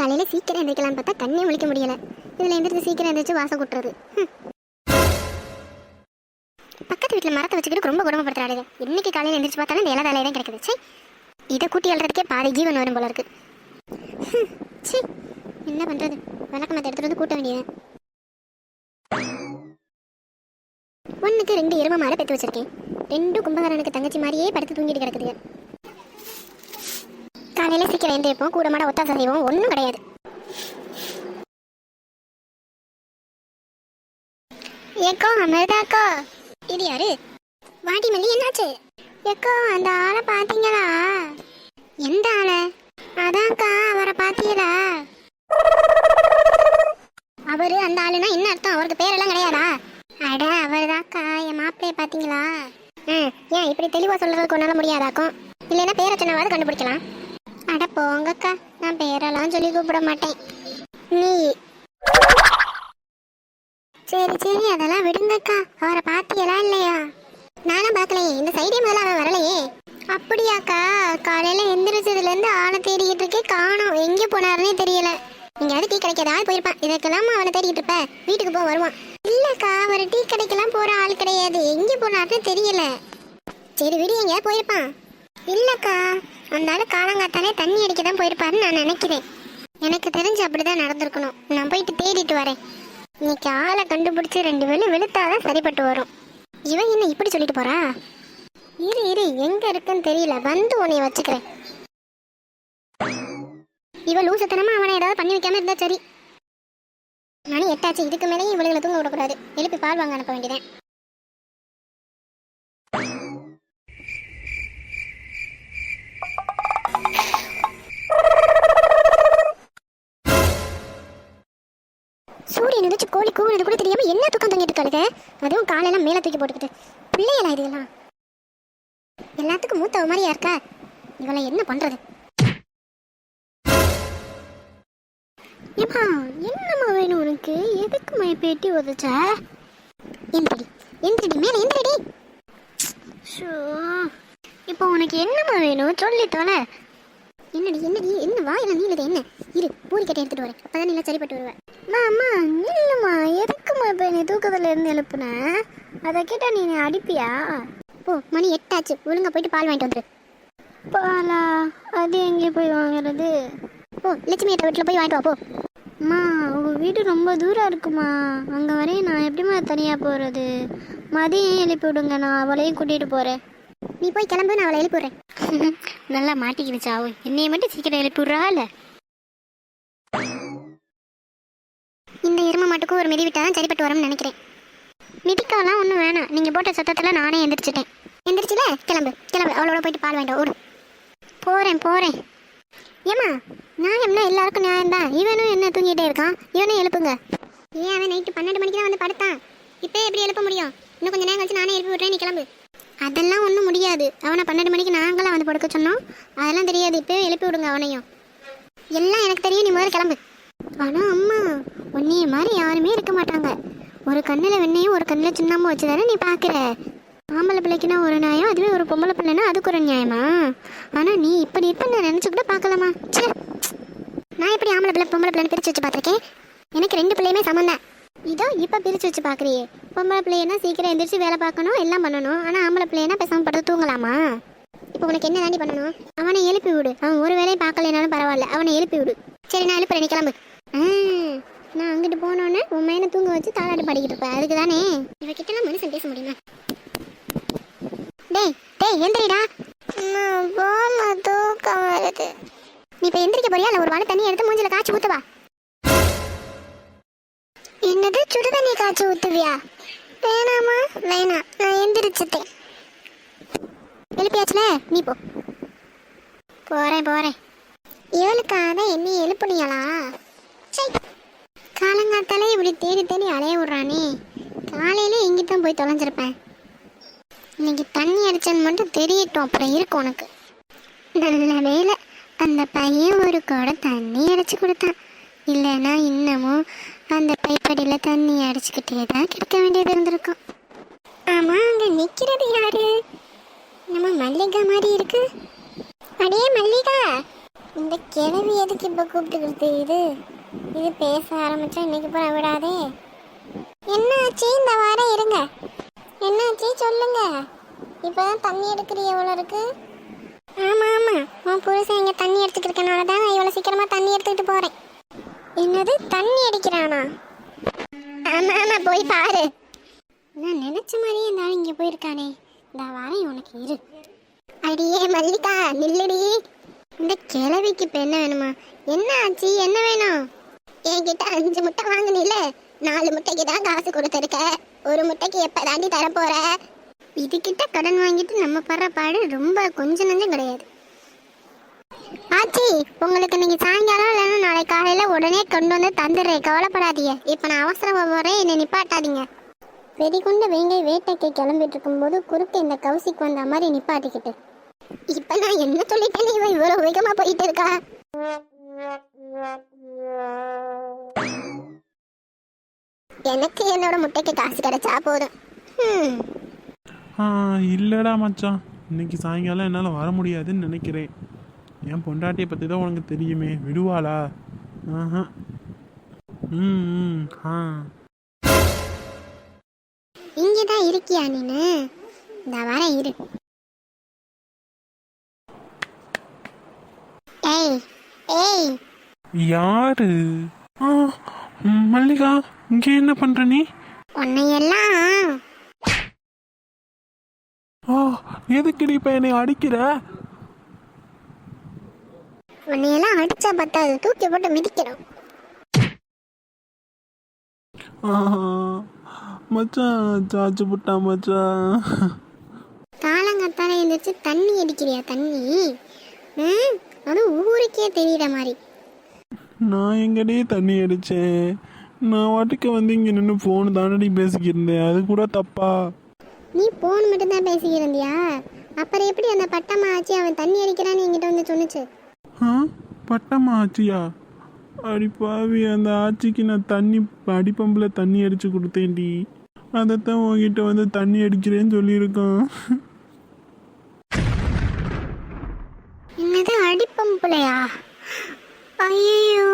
காலையில் சீக்கிரம் எந்திரிக்கலாம்னு பார்த்தா கண்ணே முழிக்க முடியல. இதில் எந்திரிச்சு சீக்கிரம் எந்திரிச்சு வாசம் கூட்டுறது. பக்கத்து வீட்டில் மரத்தை வச்சுக்கிட்டு ரொம்ப குடும்பப்படுத்துறாளுங்க இன்னைக்கு காலையில் எந்திரிச்சு பார்த்தாலும் இந்த இலை வேலையை தான் கிடைக்குது. சே இதை கூட்டி எழுறதுக்கே பாதி ஜீவன் வரும் போல இருக்கு. சே என்ன பண்ணுறது பண்றது விளக்கமத்தை எடுத்துட்டு வந்து கூட்ட வேண்டியது ஒன்றுக்கு ரெண்டு எரும மாடை பெற்று வச்சிருக்கேன். ரெண்டும் கும்பகாரனுக்கு தங்கச்சி மாதிரியே படுத்து தூங்கிட்டு கிடக்குது காலையில சீக்கிரம் எழுந்திருப்போம் கூட மாட ஒத்தாசை செய்வோம் ஒன்றும் கிடையாது. ஏக்கோ அமிர்தாக்கோ. இது யாரு? வாடி மல்லி என்னாச்சு? ஏக்கோ அந்த ஆளை பாத்தீங்களா எந்த ஆளை? அதான்க்கா அவரை பாத்தீங்களா அவரு அந்த ஆளுனா என்ன அர்த்தம்? அவருக்கு பேரெல்லாம் கிடையாதா? அட அவர்தான்க்கா என் மாப்பிள்ளைய பாத்தீங்களா ம் ஏன் இப்படி தெளிவா சொல்றதுக்கு உன்னால முடியாதாக்கும்? இல்லைன்னா பேரை சொன்னாவது கண்டுபிடிக்கலாம். அட போங்கக்கா நான் பேரெல்லாம் சொல்லி கூப்பிட மாட்டேன். நீ சரி சரி அதெல்லாம் விடுங்கக்கா. அவரை பாத்தியலா இல்லையா? நானும் பார்க்கலையே இந்த சைடே முதல்ல அவன் வரலையே. அப்படியாக்கா காலையில எந்திரிச்சதுல இருந்து ஆளை தேடிக்கிட்டு இருக்கே காணும். எங்க போனாருன்னே தெரியல. எங்கேயாவது டீ கிடைக்காதாவது போயிருப்பான். இதற்கெல்லாம் அவனை தேடிக்கிட்டு இருப்ப. வீட்டுக்கு போக வருவான். இல்லக்கா அவர் டீ கடைக்கெல்லாம் போற ஆள் கிடையாது. எங்க போனாருன்னு தெரியல. சரி விடு எங்கேயாவது போயிருப்பான். இல்லக்கா அந்த ஆளு காலங்காத்தாலே தண்ணி அடிக்க தான் போயிருப்பாருன்னு நான் நினைக்கிறேன். எனக்கு தெரிஞ்சு அப்படிதான் நடந்திருக்கணும். நான் போயிட்டு தேடிட்டு வரேன். இன்னைக்கு ஆளை கண்டுபிடிச்சு ரெண்டு பேரும் வெளுத்தாதான் சரிப்பட்டு வரும். இவன் என்ன இப்படி சொல்லிட்டு போறா? இரு இரு எங்க இருக்குன்னு தெரியல. வந்து உன்னைய வச்சுக்கிறேன். இவ லூசத்தனமா அவனை ஏதாவது பண்ணி வைக்காம இருந்தா சரி. மணி எட்டாச்சு. இதுக்கு மேலேயும் இவளுகளை தூங்க விடக்கூடாது. எழுப்பி பால் வாங்க அனுப்ப வேண்டியதேன் கோழி தெரியாம என்ன தூக்கம் தூங்கிட்டு இருக்காளுங்க அதுவும் காலையெல்லாம் மேல தூக்கி போட்டுக்கிட்டு. பிள்ளைகளா இதெல்லாம் எல்லாத்துக்கும் மூத்தவ மாதிரியா இருக்கா? இவளை என்ன பண்றது? ஏமா என்னம்மா வேணும் உனக்கு? எதுக்குமா பேட்டி உதச்ச? எந்திரடி எந்திரடி மேல எந்திரடி. ஷோ இப்போ உனக்கு என்னம்மா வேணும்? சொல்லி தொலை என்னடி என்னடி என்ன வாயில நீளது என்ன? இரு பூரி கட்டி எடுத்துட்டு வரேன். அப்பதான் நீல சரிப்பட்டு வருவேன் அம்மா. தூக்கத்துலேருந்து எழுப்புனேன் இருந்து எழுப்புன. அதை கேட்டால் நீ என்னை அடிப்பியா? ஓ மணி எட்டாச்சு. ஒழுங்கா போயிட்டு பால் வாங்கிட்டு வந்துரு. பாலா அது எங்கே போய் வாங்குறது? ஓ லட்சுமி அத்தை வீட்டில் போய் வாங்கிட்டு வா போ. அம்மா உங்கள் வீடு ரொம்ப தூரம் இருக்குமா? அங்கே வரையும் நான் எப்படிம்மா தனியாக போகிறது மதியம் எழுப்பி விடுங்க நான் அவளையும் கூட்டிகிட்டு போகிறேன் நீ போய் கிளம்பு நான் அவளை எழுப்பிடுறேன் நல்லா மாட்டிக்கிடுச்சா அவ என்னைய மட்டும் சீக்கிரம் எழுப்பி இல்லை? இந்த ஒரு மிதி விட்டாதான் சரிப்பட்டு வரும்னு நினைக்கிறேன். மிதிக்கலாம் ஒன்றும் வேணாம். நீங்கள் போட்ட சத்தத்தில் நானே எந்திரிச்சிட்டேன். எந்திரிச்சில? கிளம்பு கிளம்பு. அவளோட போயிட்டு பால் வேண்டாம் ஓடு. போகிறேன் போகிறேன் ஏம்மா நியாயம்னா எல்லாருக்கும் நியாயம்தான். இவனும் என்ன தூங்கிட்டே இருக்கான்? இவனும் எழுப்புங்க. ஏன் அவன் நைட்டு பன்னெண்டு மணிக்கு தான் வந்து படுத்தான்? இப்போ எப்படி எழுப்ப முடியும்? இன்னும் கொஞ்சம் நேரம் கழிச்சு நானே எழுப்பி விட்றேன் நீ கிளம்பு. அதெல்லாம் ஒன்றும் முடியாது. அவனை பன்னெண்டு மணிக்கு நாங்களாம் வந்து படுக்க சொன்னோம். அதெல்லாம் தெரியாது. இப்போயே எழுப்பி விடுங்க அவனையும். எல்லாம் எனக்கு தெரியும். நீ முதல்ல கிளம்பு. ஆனால் அம்மா உன்னைய மாதிரி யாருமே இருக்க மாட்டாங்க. ஒரு கண்ணில் வெண்ணையும் ஒரு கண்ணில் சின்னமும் வச்சு தானே நீ பார்க்குற ஆம்பளை பிள்ளைக்குனா ஒரு நியாயம் அதுவே ஒரு பொம்பளை பிள்ளைனா அதுக்கு ஒரு நியாயமா? ஆனால் நீ இப்படி இருப்ப நான் நினச்சி கூட பார்க்கலாமா ச்சே! நான் எப்படி ஆம்பளை பிள்ளை பொம்பளை பிள்ளைன்னு பிரித்து வச்சு பார்த்துருக்கேன்? எனக்கு ரெண்டு பிள்ளையுமே சமந்தேன் இதோ இப்போ பிரித்து வச்சு பார்க்குறியே பொம்பளை பிள்ளையனா சீக்கிரம் எந்திரிச்சு வேலை பார்க்கணும் எல்லாம் பண்ணணும். ஆனால் ஆம்பளை பிள்ளையனா பேசாம படுத்து தூங்கலாமா? இப்போ உனக்கு என்ன தாண்டி பண்ணணும்? அவனை எழுப்பி விடு. அவன் ஒரு வேலையும் பார்க்கலைனாலும் பரவாயில்ல. அவனை எழுப்பி விடு. சரி நான் எழுப்புறேன். நீ கிளம்பு ஆ, நான் அங்கிட்டு போனோன்னே உன் மேலே தூங்க வச்சு தாளாட்டு பாடிக்கிட்டு இருப்பேன். அதுக்கு தானே இவகிட்டலாம் மனுஷன் பேச முடியுமா? டேய் டேய் எந்திரிடா. போமா தூக்கம் வருது. நீ இப்போ எந்திரிக்க போறியா? இல்லை ஒரு வாழை தண்ணி எடுத்து மூஞ்சில காய்ச்சி ஊத்துவா என்னது? சுடு தண்ணி காய்ச்சி ஊத்துவியா? வேணாமா வேணாம். நான் எந்திரிச்சிட்டேன். எழுப்பியாச்சுல? நீ போ. போறேன் போறேன். இவளுக்காக என்னை எழுப்புனியலா? காலங்காத்தாலே இப்படி தேடி தேடி அலைய விட்றான்னே காலையில் இங்கே தான் போய் தொலைஞ்சிருப்பேன். இன்னைக்கு தண்ணி அடிச்சது மட்டும் தெரியட்டும் அப்புறம் இருக்கும் உனக்கு. நல்ல வேலை அந்த பையன் ஒரு குடம் தண்ணி அடைச்சி கொடுத்தான். இல்லைன்னா இன்னமும் அந்த பைப்படியில் தண்ணி அடைச்சிக்கிட்டே தான் கிடைக்க வேண்டியது இருந்திருக்கும். ஆமாம் அங்கே நிற்கிறது யாரு? நம்ம மல்லிகா மாதிரி இருக்கு. அடே மல்லிகா இந்த கிழவி எதுக்கு இப்போ கூப்பிட்டுக்கிறது இது? இது பேச ஆரம்பிச்சா இன்னைக்கு போற விடாதே. என்னாச்சு? இந்த வாரம் இருங்க. என்னாச்சு? சொல்லுங்க. இப்போதான் தண்ணி எடுக்கிற எவ்வளோ இருக்கு. ஆமா ஆமா. உன் புருஷன் இங்க தண்ணி எடுத்துக்கிட்டு இருக்கனால தான் நான் இவ்வளோ சீக்கிரமா தண்ணி எடுத்துக்கிட்டு போறேன். என்னது? தண்ணி அடிக்கிறானா? ஆமா ஆமா. போய் பாரு. நான் நினைச்ச மாதிரியே இருந்தாலும் இங்கே இங்க போயிருக்கானே. இந்த வாரம் உனக்கு இரு. அடியே மல்லிகா நில்லுடி. இந்த கிழவிக்கு இப்போ என்ன வேணுமா? என்ன ஆச்சு? என்ன வேணும்? என்கிட்ட அஞ்சு முட்டை வாங்கினில நாலு முட்டைக்கு தான் காசு கொடுத்துருக்க. ஒரு முட்டைக்கு எப்போ தாண்டி தரப்போற? இதுகிட்ட கடன் வாங்கிட்டு நம்ம படுற பாடு ரொம்ப கொஞ்சம் நஞ்சம் கிடையாது. ஆச்சி உங்களுக்கு இன்னைக்கு சாயங்காலம் இல்லைன்னா நாளை காலையில உடனே கொண்டு வந்து தந்துடுறேன். கவலைப்படாதீங்க. இப்போ நான் அவசரமா போறேன். என்னை நிப்பாட்டாதீங்க. வெடிகுண்ட வேங்கை வேட்டைக்கு கிளம்பிட்டு இருக்கும்போது குறுக்க இந்த கவுசிக்கு வந்த மாதிரி நிப்பாட்டிக்கிட்டு. இப்ப நான் என்ன சொல்லிட்டேன்னு இவன் இவ்வளவு வேகமா போயிட்டு இருக்கா? எனக்கு என்னோட முட்டைக்கு காசு கிடைச்சா போதும். இல்லைடா மச்சான். இன்னைக்கு சாயங்காலம் என்னால் வர முடியாதுன்னு நினைக்கிறேன். என் பொண்டாட்டியை பற்றி தான் உனக்கு தெரியுமே. விடுவாளா? ஆஹா. ம் ஆ. இங்கதான் இருக்கியா நீனு? இந்த வாரம் இரு. ஏய் ஏய். யாரு? ஆ மல்லிகா இங்கே என்ன பண்ணுற நீ? உன்னையெல்லாம். ஆ எதுக்குடி இப்போ என்னை அடிக்கிற? உன்னையெல்லாம் அடிச்சா பத்தாது தூக்கி போட்டு மிதிக்கணும். ஆ மச்சான் சாச்சு புட்டா மச்சான். காலங்கத்தால எழுந்திரிச்சு தண்ணி அடிக்கிறியா தண்ணி? ம்? அது ஊருக்கே தெரியுற மாதிரி. நான் எங்கடி தண்ணி அடித்தேன் நான் வாட்டுக்கு வந்து இங்கே நின்று ஃபோன் தானடி பேசிக்கிட்டு இருந்தேன் அது கூட தப்பா? நீ போன் மட்டும் தான் பேசிக்கிருந்தியா? அப்புறம் எப்படி அந்த பட்டம்மா ஆச்சு அவன் தண்ணி அடிக்கிறான்னு என்கிட்ட வந்து சொன்னுச்சு? ஆ? பட்டம்மா ஆச்சியா? அடி பாவி அந்த ஆச்சிக்கு நான் தண்ணி அடிப்பம்பில் தண்ணி அடித்து கொடுத்தேன்டி. அதைத்தான் உங்ககிட்ட வந்து தண்ணி அடிக்கிறேன்னு சொல்லியிருக்கான் என்னது அடிப்பம்புலையா ஐயோ